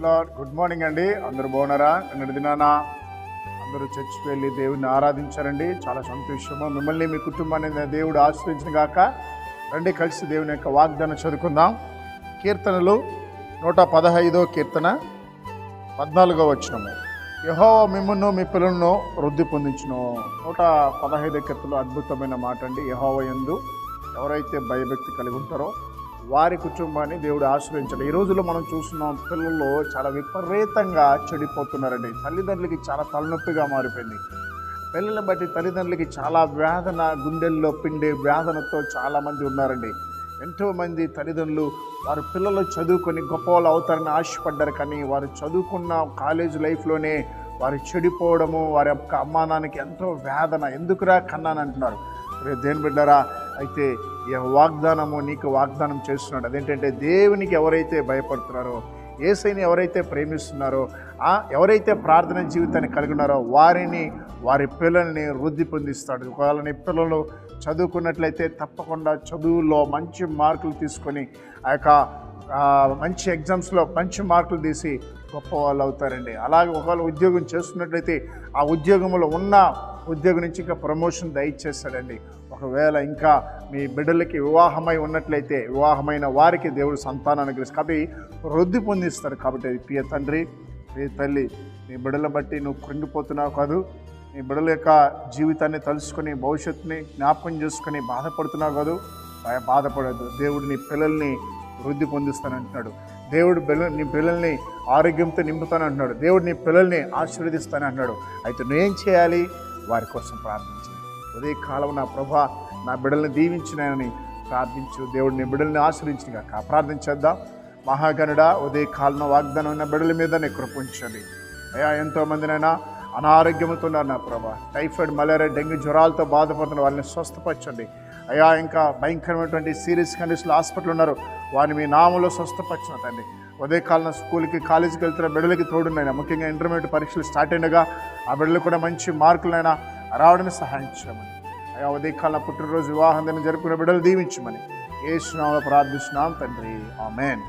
Lord good morning అండి. అందరూ బాగున్నారా? నిన్నటి దినాన అందరూ చర్చికి వెళ్ళి దేవుడిని ఆరాధించారండి. చాలా సంతోషము. మిమ్మల్ని మీ కుటుంబాన్ని దేవుడు ఆశ్రయించిన గాక రండి కలిసి దేవుని యొక్క వాగ్దానం చదువుకుందాం. కీర్తనలు నూట పదహైదో కీర్తన పద్నాలుగో వచ్చినము యహో మిమ్మల్ని మీ పిల్లలను వృద్ధి పొందించును. నూట పదహైదో కీర్తనలు అద్భుతమైన మాట అండి యహోవ యందు ఎవరైతే భయభక్తి కలిగి ఉంటారో వారి కుటుంబాన్ని దేవుడు ఆశ్రయించాడు. ఈ రోజుల్లో మనం చూస్తున్నాం పిల్లలు చాలా విపరీతంగా చెడిపోతున్నారండి. తల్లిదండ్రులకి చాలా తలనొప్పిగా మారిపోయింది. పిల్లల్ని బట్టి తల్లిదండ్రులకి చాలా వేదన గుండెల్లో పిండే వేదనతో చాలామంది ఉన్నారండి. ఎంతోమంది తల్లిదండ్రులు వారి పిల్లలు చదువుకొని గొప్ప వాళ్ళు అవుతారని ఆశపడ్డారు కానీ వారు చదువుకున్న కాలేజ్ లైఫ్లోనే వారు చెడిపోవడము వారి యొక్క అమ్మానానికి ఎంతో వేదన. ఎందుకురా కన్నాను అంటున్నారు దేని బిడ్డారా అయితే ఏ వాగ్దానము నీకు వాగ్దానం చేస్తున్నాడు. అదేంటంటే దేవునికి ఎవరైతే భయపడుతున్నారో ఏసైని ఎవరైతే ప్రేమిస్తున్నారో ఆ ఎవరైతే ప్రార్థన జీవితాన్ని కలిగి ఉన్నారో వారిని వారి పిల్లల్ని వృద్ధి పొందిస్తాడు. ఒకవేళ నీ పిల్లలు చదువుకున్నట్లయితే తప్పకుండా చదువులో మంచి మార్కులు తీసుకొని ఆ యొక్క మంచి ఎగ్జామ్స్లో మంచి మార్కులు తీసి గొప్ప వాళ్ళు అవుతారండి. అలాగే ఒకవేళ ఉద్యోగం చేస్తున్నట్లయితే ఆ ఉద్యోగంలో ఉన్న ఉద్యోగం నుంచి ఇంకా ప్రమోషన్ దయచేస్తాడండి ఒకవేళ ఇంకా మీ బిడ్డలకి వివాహమై ఉన్నట్లయితే వివాహమైన వారికి దేవుడు సంతానాన్ని గ్రహిస్తాడు కాబట్టి వృద్ధి పొందిస్తారు. కాబట్టి ప్రియ తండ్రి ప్రియ తల్లి నీ బిడ్డల బట్టి నువ్వు కృంగిపోతున్నావు కాదు. నీ బిడ్డల యొక్క జీవితాన్ని తలుసుకొని భవిష్యత్తుని జ్ఞాపకం చేసుకొని బాధపడుతున్నావు కాదు. బాధపడద్దు. దేవుడు నీ పిల్లల్ని వృద్ధి పొందిస్తానంటున్నాడు దేవుడు బిల్ల నీ పిల్లల్ని ఆరోగ్యంతో నింపుతానంటున్నాడు దేవుడు నీ పిల్లల్ని ఆశీర్వదిస్తానంటున్నాడు అయితే నువ్వేం చేయాలి? వారి కోసం ప్రార్థించండి. ఉదయ కాలం నా ప్రభా నా బిడ్డల్ని దీవించినాయని ప్రార్థించు. దేవుడిని బిడ్డల్ని ఆశ్రయించిన కాక ప్రార్థించేద్దాం మహాగణుడా ఉదయ కాలం వాగ్దానం ఉన్న బిడ్డల మీద నీ కృపించండి అయ్యా ఎంతోమందినైనా అనారోగ్యంతో ఉన్నారు నా ప్రభా. టైఫాయిడ్ మలేరియా డెంగ్యూ జ్వరాలతో బాధపడుతున్న వాళ్ళని స్వస్థపరచండి. అయ్యా ఇంకా భయంకరమైనటువంటి సీరియస్ కండిషన్లో హాస్పిటల్ ఉన్నారు. వారిని మీ నామంలో స్వస్థపరచిన తండ్రి. ఉదయకాలం స్కూల్కి కాలేజీకి వెళ్తున్న బిడ్డలకి తోడునైనా ముఖ్యంగా ఇంటర్మీడియట్ పరీక్షలు స్టార్ట్ అయినగా ఆ బిడ్డలు కూడా మంచి మార్కులైనా రావడానికి సహాయం చేయమని. అయ్యా ఉదయకాలం పుట్టినరోజు వివాహం దినం జరుపుకునే బిడ్డలు దీవించమని. ఏ స్నామంలో ప్రార్థిస్తున్నాం తండ్రి. ఆమెన్.